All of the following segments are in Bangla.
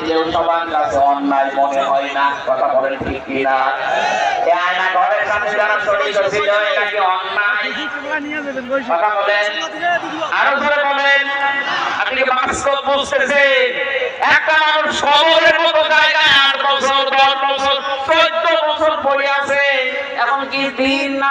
দেখলেও সবার কাছে অন্যায় মনে হয় না, কথা বলেন ঠিক কিনা? আপনি বছর পড়ে আছে, এখন কি দিন না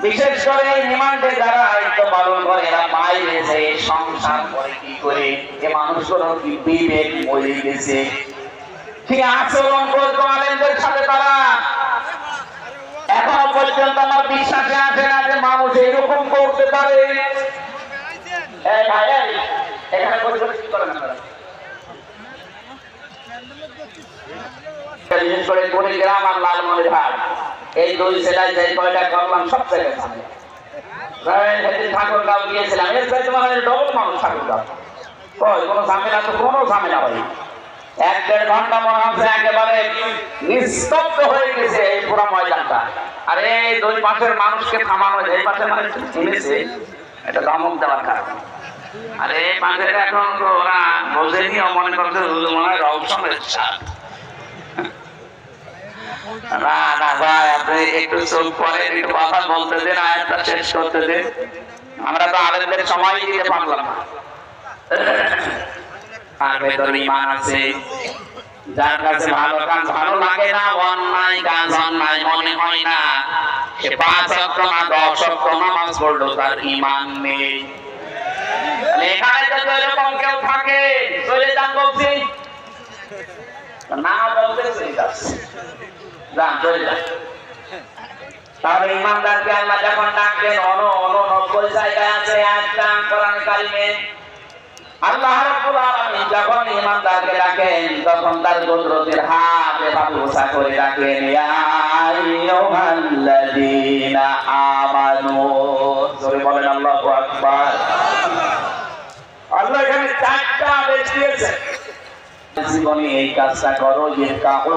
বিশেষ করে নিমান্ডে যারা দায়িত্ব পালন করে, এরা বাইরে যে সংসার করে কি করে? এ মানুষগুলো কি বিবেক মরে গেছে? ঠিক আচরণ করতো আলেমদের সাথে তারা? এখনও পর্যন্ত আমার বিশ্বাসে আসে না যে মানুষ এরকম করতে পারে। এখানে কি করেন? বিশেষ করে কুড়িগ্রাম আর লালমনিরহাট। এই দুই জেলায় যে কয়টা করলাম, সব জায়গায় ঝামেলা ঠাকুরগাঁও গিয়েছিলাম, এর চাইতে মানে ডবল মানুষ ঠাকুরগাঁও। কই, কোনো ঝামেলা তো, কোনো ঝামেলা হয়নি। এক দেড় ঘণ্টা মনে হচ্ছে একেবারে নিস্তব্ধ হয়ে গেছে এই পুরো ময়দানটা। আর এই দুই পাশের মানুষকে থামানো এই পাশের মানুষ চিনেছে এটা দমক দেওয়ার কারণে। আরে এই পাশের এখন ওরা বোঝেনিও মনে করছে মনে হয় সাথ না না ভাই, আপনি একটু চোখ পরে একটু কথা বলতে দেন আয়াতটা শেষ করতে দেন আমরা তো আলেমদের সময় দিতে পারলাম না। আর ভেতরে ইমান আছে। যার কাছে ভালো কাজ ভালো লাগে না, অন্যায় কাজ অন্যায় মনে হয় না। সে পাঁচ অক্ট না, দশ অক্ট নামাজ পড়ল, তার ইমান নেই। এখানে তো এরকম কেউ থাকে, চলে যান বলছি। না বলতে চলে যাচ্ছে। যান চলে যান তাহলে ইমানদারকে আল্লাহ যখন ডাকবেন, অন অন, নব্বই জায়গায় আছে ইয়া দিয়েছেন। জীবনে এই কাজটা করো যে কাহো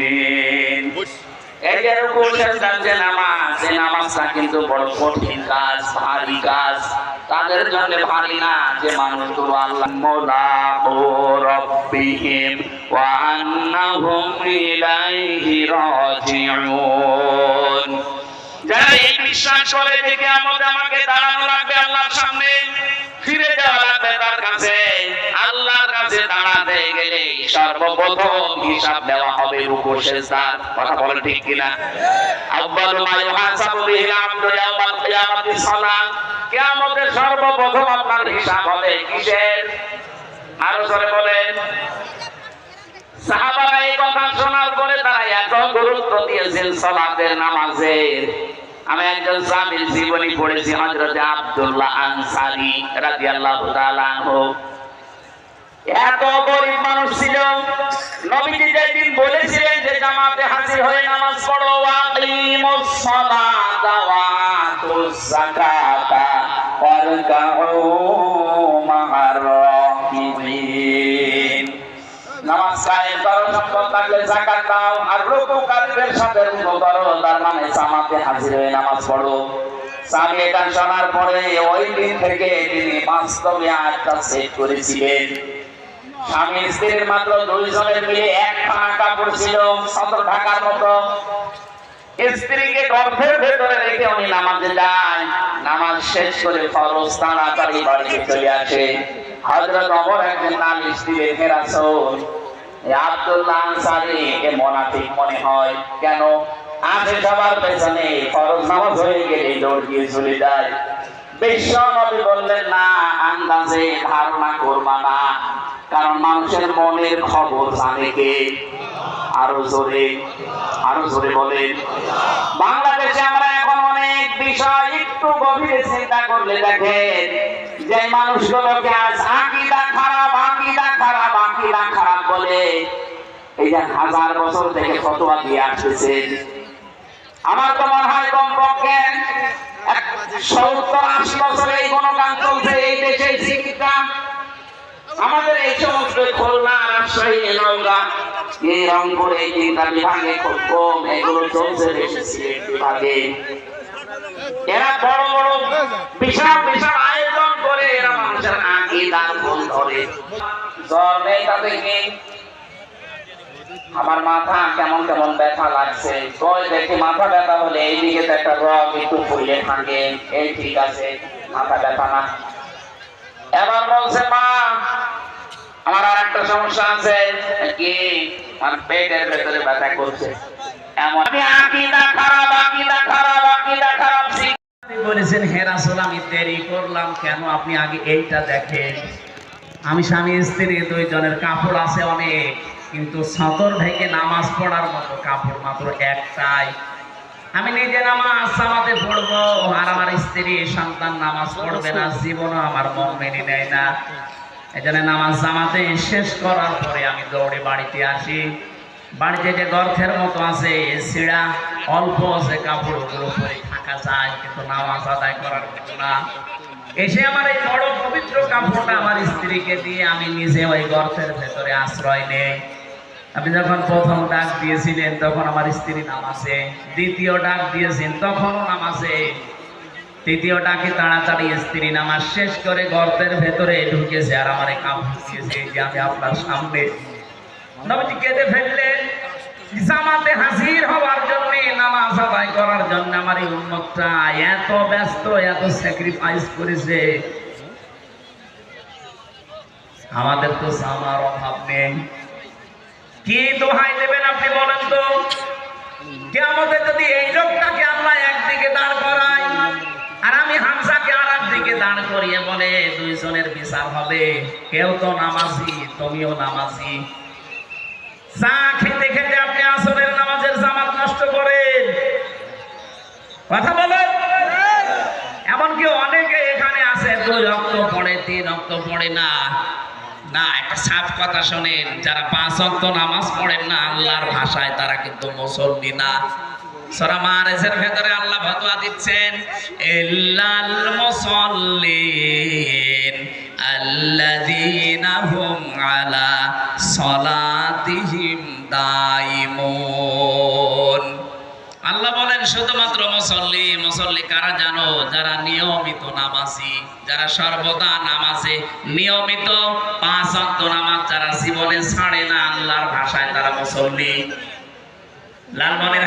যে নামাজ এই নামাজটা কিন্তু বড় কঠিন কাজ, ভারী কাজ। তাদের জন্য ভারী না, যে মানুষগুলো আল্লাহ মোলাকু যারা এই বিশ্বাস করে দেখে আমাদের আমাকে দাঁড়ানো লাগবে আল্লাহর সামনে, ফিরে যাওয়া লাগবে তার কাছে। সর্বপ্রথম হিসাব দেওয়া হবে রুকু সেজদার। কথা বলেন ঠিক কিনা? আউয়ালু মা ইউহাসাবু বিহি আবদু ইয়াউমাল কিয়ামাতি কিয়ামতের সর্বপ্রথম আপনার হিসাব হবে কিসের? আরও জোরে বলেন। সাহাবারা এই কথা শোনার পরে তারা এত গুরুত্ব দিয়েছেন সালাতের নামাজের। আমি একজন স্বামীর জীবনী পড়েছি, হযরত আব্দুল্লাহ আনসারী রাদিয়াল্লাহু তাআলা আনহু। এত গরিব মানুষ ছিল। নবীজি যেদিন বলেছিলেন যে জামাতে হাজির হয়ে নামাজ পড়ো আকিমুস সালাতা ওয়া আতুস যাকাতা ওয়ারকাউ আর রুকু কারিমের সাথে রুকু মানে নামাজ ওই দিন থেকে তিনি বাস্তবে আটটা সেট করেছিলেন। স্বামী স্ত্রীর মাত্র দুইজনের মিলে এক মতো। স্ত্রীকে গর্ভের ভেতরে রেখে উনি নামাজে নামাজ শেষ করে বাড়িতে চলে আসে। হযরত ওমর একদিন নালিশ দিলেন হে রাসূল আব্দুল্লাহ আনসারী, এ মুনাফিক মনে হয়? কেন? সবার পেছনে, ফরজ নামাজ হয়ে গেলে দৌড় দিয়ে চলে যায়। বিশ্ব নবী বললেন, না, আন্দাজে ধারণা করবা না। কারণ মানুষের মনের খবর জানে কে? আরও জোরে আরও জোরে বলেন। বাংলাদেশে আমরা এখন অনেক বিষয় একটু গভীরে চিন্তা করলে দেখেন, যে মানুষগুলোকে আজ আকিদা খারাপ আকিদা খারাপ আকিদা খারাপ বলে এই যে হাজার বছর থেকে ফতোয়া দিয়ে আসতেছেন। আমার তো মনে হয় কমপক্ষে সত্তর আশি বছরে এই চলছে এই দেশে শিক্ষিকা আমাদের এই সমস্ত খুলনা, রাজশাহী নওগাঁ, এই রংপুর, এই বিভাগে খুব কম, এগুলো চলছে এরা বড় বড় বিশাল বিশাল আয়োজন করে, এরা মানুষের ভুল ধরে। জ্বর নেই আমার মাথা কেমন কেমন ব্যথা লাগছে। কই দেখি, মাথা ব্যথা হলে এইদিকে তো একটা রগ একটু ফুলে থাকে এই ঠিক আছে, মাথা ব্যথা না। এবার বলছে, মা, আমার আর একটা সমস্যা আছে। কি? আমার পেটের ভেতরে ব্যথা করছে। আমি কেন? আপনি আগে এইটা দেখেন। আমি স্বামী, স্ত্রী, দুইজনের কাপড় আছে অনেক, কিন্তু সতর থেকে নামাজ পড়ার মতো কাপড় মাত্র একটাই। আমি নিজে নামাজ জামাতে পড়ব, আর আমার স্ত্রী, সন্তান নামাজ পড়বে না, জীবনও আমার মন মেনে নেয় না। জন্য নামাজ জামাতে শেষ করার পরে আমি দৌড়ে বাড়িতে আসি। বাড়িতে যে গর্থের মতো আছে সিঁড়া অল্প আছে কাপড় ওগুলো পরে থাকা যায়, কিন্তু নামাজ আদায় করার মতো না। এসে আমার এই বড় পবিত্র কাপড়টা আমার স্ত্রীকে দিয়ে আমি নিজে ওই গর্তের ভেতরে আশ্রয় নেই। আপনি যখন প্রথম ডাক দিয়েছিলেন, তখন আমার স্ত্রী নামাজে দ্বিতীয় ডাক দিয়েছেন, তখনও নামাজে তৃতীয় ডাকে তাড়াতাড়ি স্ত্রী নামাজ শেষ করে গর্তের ভেতরে ঢুকেছে আর আমার কাপড় দিয়েছে যে আমি আপনার সামনে। কেঁদে ফেললেন হাজির হওয়ার জন্য, নামাজ আদায় করার জন্য আমার এই উন্মতটা এত ব্যস্ত, এত স্যাক্রিফাইস করেছে। আমাদের তো জামার অভাব নেই। কি দোহাই দেবেন আপনি বলেন তো? কেমতে যদি এই লোকটাকে আল্লাহ একদিকে দাঁড় করায়, আর আমি হামসাকে আর একদিকে দাঁড় করিয়ে বলে, দুইজনের বিচার হবে। কেউ তো নামাজি, তুমিও নামাজি। চা খেতে খেতে আপনি আসরের নামাজের জামাত নষ্ট করেন। কথা বলেন? এমনকি অনেকে এখানে আছে, দুই রক্ত পড়ে, তিন রক্ত পড়ে না। না, একটা সাফ কথা শোনেন, যারা পাঁচ অক্ত নামাজ পড়েন না, আল্লাহর ভাষায় তারা কিন্তু মুসল্লি না। আল্লাহ ফতোয়া দিচ্ছেন, ইল্লাল মুসাল্লিন আল্লাহ বলেন, শুধুমাত্র মুসল্লি মুসল্লি কারা জানো? যারা নিয়মিত নামাজি, যারা সর্বদা নামাজে নিয়মিত পাঁচ অক্ত নামাজ যারা জীবনে ছাড়ে না, আল্লাহর ভাষায় তারা মুসল্লি। আমরা মানে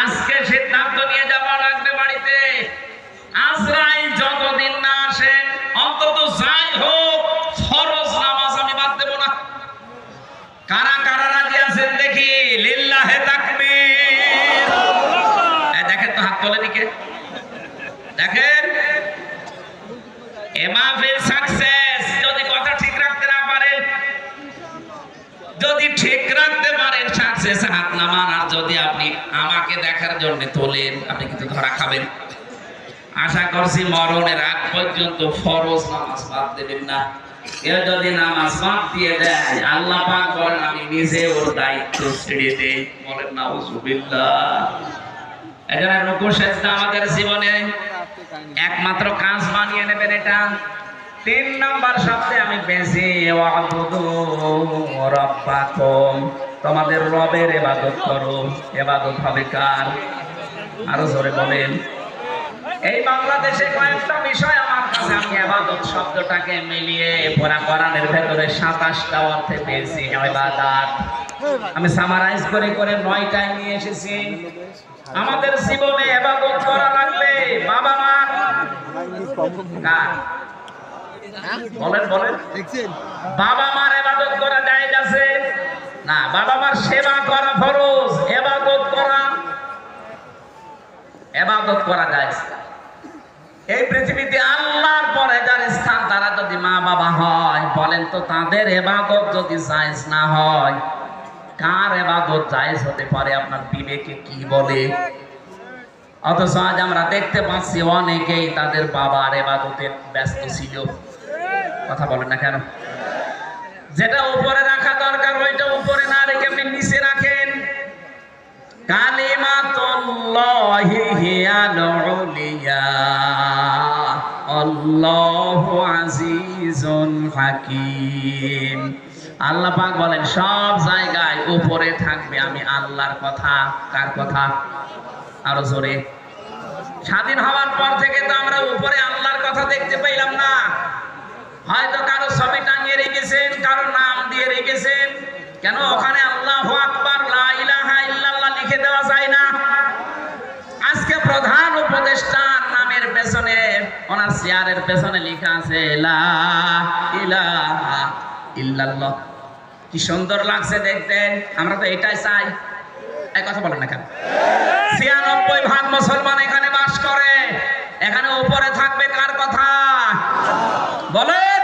আজকে নিয়ে আজরাইল যতদিন না আসে অন্তত যাই হোক ফরজ নামাজ আমি বাদ দেব না কারা কারা রাজি আছেন দেখি লিল্লাহে তাকবীর এই দেখেন তো হাত তোলে দিকে দেখেন এমাফিল সাকসেস যদি কথা ঠিক রাখতে না পারেন যদি ঠিক রাখতে পারেন সাকসেস হাত নামান আর যদি আপনি আমাকে দেখার জন্য তোলেন, আপনি কিন্তু ধরা খাবেন। আশা করছি মরণের আগ পর্যন্ত ফরজ নামাজ বাদ দেবেন না। কেউ যদি নামাজ বাদ দিয়ে দেয়, আল্লাহ পাক বলেন, আমি নিজে ওর দায়িত্ব ছেড়ে দেই বলেন নাউজুবিল্লাহ এজন্য রুকু সেজদা আমাদের জীবনে একমাত্র কাজ বানিয়ে নেবেন এটা। তিন নাম্বার শব্দে আমি পেয়েছি ওয়াবুদু রাব্বাকুম। তোমাদের রবের ইবাদত করো। ইবাদত হবে কার? আরও জোরে বলেন। এই বাংলাদেশে কয়েকটা বিষয় আমার কাছে আমি আবাদত শব্দটাকে মিলিয়ে পড়া কোরআনের ভেতরে সাতাশটা অর্থে পেয়েছি ইবাদত আমি সামারাইজ করে করে নয়টায় নিয়ে এসেছি। আমাদের জীবনে এবাদত করা লাগলে বাবা মা বলেন বলেন। বাবা মার এবাদত করা জায়েজ আছে? না, বাবা মার সেবা করা ফরজ, এবাদত করা। এবাদত করা যায়। এই পৃথিবীতে আল্লাহর পরে যার স্থান, তারা যদি মা বাবা হয়, বলেন তো তাদের এবাদত যদি জায়েজ না হয়, কার এবাদত জায়েজ হতে পারে? আপনার বিবেকে কি বলে? অথচ আজ আমরা দেখতে পাচ্ছি অনেকেই তাদের বাবার এবাদতে ব্যস্ত ছিল। কথা বলেন না কেন? যেটা উপরে রাখা দরকার, ওইটা আপনি নিচে রাখেন। বলেন, সব জায়গায় উপরে থাকবে আমি আল্লাহর কথা। কার কথা? আরও জোরে। স্বাধীন হওয়ার পর থেকে তো আমরা উপরে আল্লাহর কথা দেখতে পাইলাম না। হয়তো কারও ছবি টাঙিয়ে রেখেছেন, কারও নাম দিয়ে রেখেছেন। কেন ওখানে আল্লাহ আকবার লিখে দেওয়া যায় না? আজকে প্রধান উপদেষ্টার নামের পেছনে, ওনার চেয়ারের পেছনে লেখা আছে কি সুন্দর লাগছে দেখতে, আমরা তো এটাই চাই। এক কথা বলেন না কেন? ছিয়ানব্বই ভাগ মুসলমান এখানে বাস করে। এখানে উপরে থাকবে কার কথা? বলেন।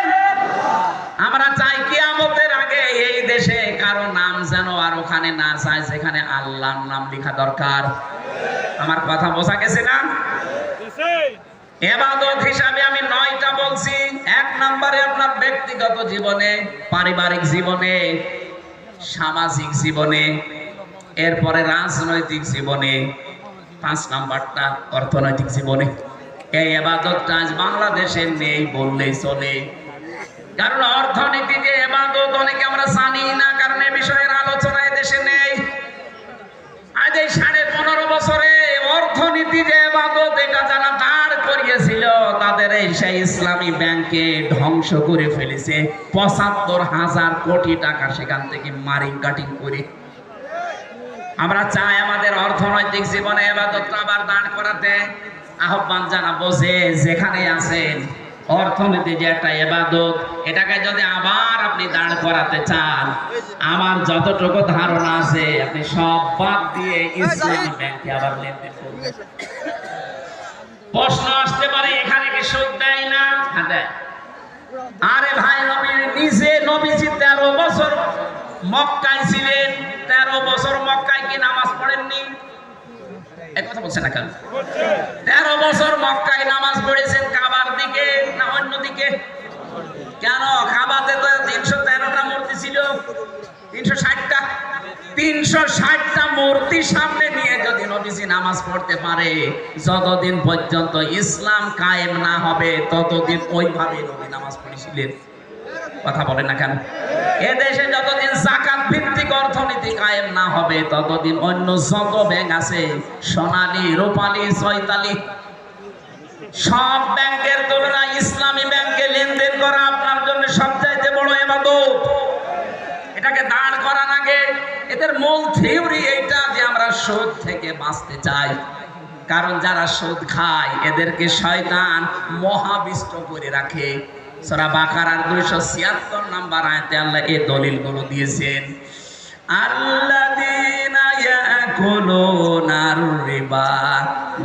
ওখানে না চায়, যেখানে আল্লাহর নাম লেখা দরকার। আমার কথা বোঝা গেছে না? এবাদত হিসাবে আমি নয়টা বলছি। এক নম্বরে আপনার ব্যক্তিগত জীবনে, পারিবারিক জীবনে, সামাজিক জীবনে, এরপরে রাজনৈতিক জীবনে, পাঁচ নাম্বারটা অর্থনৈতিক জীবনে। এই এবাদতটা আজ বাংলাদেশে নেই বললেই চলে। কারণ অর্থনীতিতে এবাদত অনেকে আমরা জানি না, কারণ বিষয়ের আলোচনা দেশে নেই। আজ এই সাড়ে পনেরো বছরে অর্থনীতি যে এবাদত, এটা যারা দাঁড় করিয়েছিল, তাদের এই সেই ইসলামী ব্যাংকে ধ্বংস করে ফেলেছে। পঁচাত্তর হাজার কোটি টাকা সেখান থেকে মারিং কাটিং করে। আমরা চাই আমাদের অর্থনৈতিক জীবনে এবাদতটা আবার দাঁড় করাতে। আহ্বান জানাব যে যেখানে আছেন অর্থনীতি যে একটা এবাদত এটাকে যদি আবার আপনি দাঁড় করাতে চান, আমার যতটুকু ধারণা আছে, আপনি সব বাদ দিয়ে ইসলামী ব্যাংকে আবার লেনদেন করবেন। প্রশ্ন আসতে পারে, এখানে কি সুদ দেয় না? হ্যাঁ দেয়। আরে ভাই নবী নিজে নবীজি তেরো বছর মক্কায় ছিলেন, তেরো বছর মক্কায় কি নামাজ পড়েননি? বলছে না কেন? তেরো বছর মক্কায় নামাজ পড়েছেন কাবার দিকে না অন্য দিকে? কেন? কাবাতে তো তিনশো তেরোটা মূর্তি ছিল, তিনশো ষাটটা। তিনশো ষাটটা মূর্তি সামনে নিয়ে যদি নবীজি নামাজ পড়তে পারে, যতদিন পর্যন্ত ইসলাম কায়েম না হবে, ততদিন ওইভাবে নবী নামাজ পড়েছিলেন। কথা বলেন না কেন? এ দেশে যতদিন ভিত্তিক অর্থনীতি কায়েম না হবে, ততদিন অন্য যত ব্যাংক আছে, সোনালী, রূপালী, চৈতালি, সব ব্যাংকের তুলনায় ইসলামী ব্যাংকে লেনদেন করা আপনার জন্য সবচাইতে বড় এবাদত। এটাকে দাঁড় করার আগে এদের মূল থিওরি এইটা যে আমরা সুদ থেকে বাঁচতে চাই। কারণ যারা সুদ খায়, এদেরকে শয়তান মহাবিষ্ট করে রাখে। সরা বাকারার দুইশো ছিয়াত্তর নাম্বার আয়তে আল্লাহ এই দলিলগুলো দিয়েছেন আল্লাযীনা ইয়াকুলুনার রিবা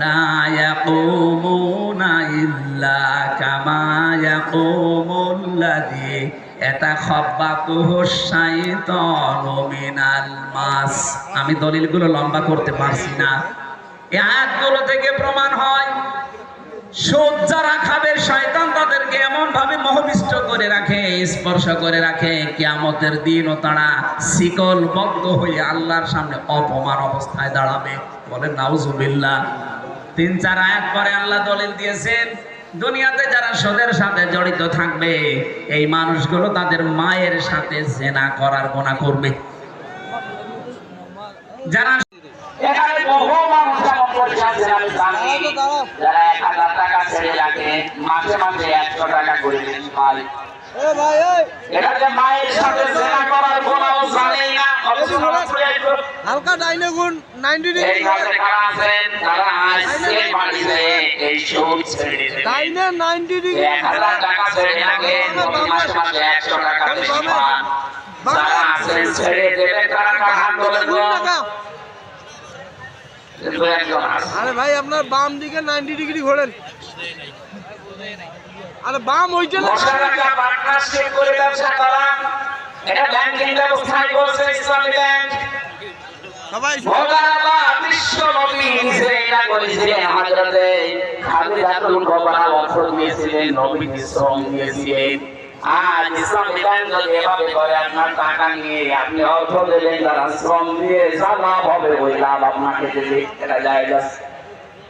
লা ইয়াকুমুনা ইল্লা কামা ইয়াকুমুল্লাযী ইয়াতাখাব্বাতুহু শাইতানু মিনাল মাস। আমি দলিলগুলো লম্বা করতে পারছি না। এই আয়াতগুলো থেকে প্রমাণ হয়। সুদ যারা খাবে শয়তান তাদেরকে এমন ভাবে মোহবিষ্ট করে রাখে, স্পর্শ করে রাখে। কিয়ামতের দিনও তারা শিকল বদ্ধ হয়ে আল্লাহর সামনে অপমান অবস্থায় দাঁড়াবে। বলেন, নাউজুবিল্লাহ। তিন, চার আয়াত পরে আল্লাহ দলিল দিয়েছেন, দুনিয়াতে যারা সদের সাথে জড়িত থাকবে, এই মানুষগুলো তাদের মায়ের সাথে জেনা করার গোনা করবে। যারা এখানে বহু যাচ্ছেন আমি জানি যারা এক হাজার টাকা ছেড়ে রাখে মাসে মাসে একশো টাকা করে দিন পাই এটা মায়ের সাথে জেনা করার গোনাও জানেই না হালকা ডাইনে গুণ। নাইনটি ডিগ্রি ডাইনে নাইনটি ডিগ্রি টাকা ছেড়ে রাখে মাসে মাসে একশো টাকা বেশি পান। যারা আছেন ছেড়ে দেবে তারা কার হাত ধরে গুণ টাকা দু একজন আছে আরে ভাই আপনার বাম দিকে নাইনটি ডিগ্রি ঘোরেন। আরে বাম ওইটা না মশারাকা পার্টনারশিপ করে ব্যবসা করা এটা ব্যাংকিং ব্যবস্থায় করছে ইসলামী ব্যাংক সবাই বিশ্ব নবী নিজে করেছিলেন হযরতে খাদিজাতুল কুবরা অর্থ দিয়েছিলেন নবী শ্রম দিয়েছিলেন। আজ ইসলাম এভাবে করে, আপনার টাকা নিয়ে আপনি অর্থ দিলেন তারা শ্রম দিয়ে যা লাভ হবে, ওই লাভ আপনাকে দিলে এটা যায়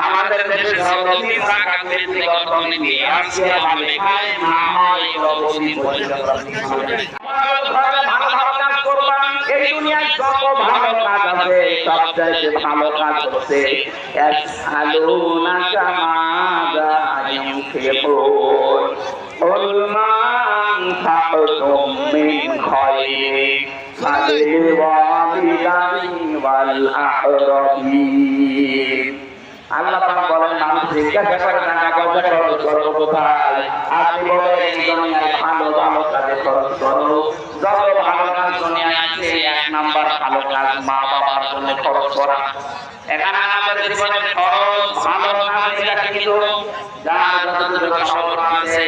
আমাদের দেশে সর্বদিন থাকা কৃত্রিক অর্থনীতি আজকে আমেরিকায় নামাই অবস্থিত এই দুনিয়ায় যত ভালো কাজ আছে সবচেয়ে ভালো কাজ হচ্ছে এক আলু না কামাদা ইউফিকুন উলমান ফাকুতুম মিন খায়রি ফালিল আল্লাহ তাআলা বলেন মানুষ জিজ্ঞাসা করে টাকা পয়সা খরচ করো কোথায়? আপনি বলেন, এই দুনিয়ায় ভালো ভালো কাজে খরচ করো। যত ভালো কাজ দুনিয়ায় আছে, এক নাম্বার ভালো কাজ মা বাবার জন্য খরচ করা। এখানে আমাদের জীবনে খরচ, ভালো কাজ, এটা কিন্তু যার যতটুকু সামর্থ্য আছে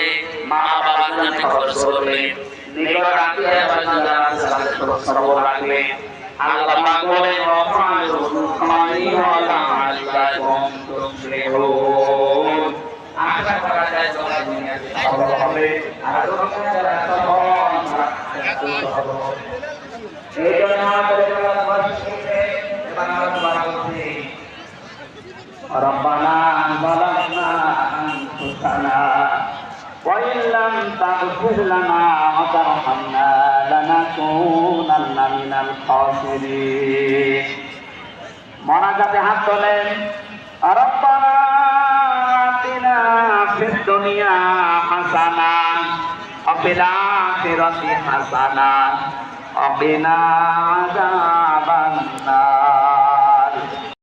মা বাবার জন্য খরচ করবে। নিকট আত্মীয় স্বজন খরচ রাখবে। আল্লাহ পাক বলেন ওয়াফালুল খায়রা লাআল্লাকুম তুফলিহুন আশা করা যায় তোমরা দুনিয়াতে সফল হবে আর তোমরা যারা সফল এই জন্য আমাদের মসজিদে এবার আমরা দোয়া করছি ربنا ظلمنا أنفسنا وإن لم تغفر لنا وترحمنا لنكونن من الخاسرين মনাজাতে হাত তোলেন ربنا آتنا في الدنيا حسنة وفي الآخرة حسنة وقنا عذاب النار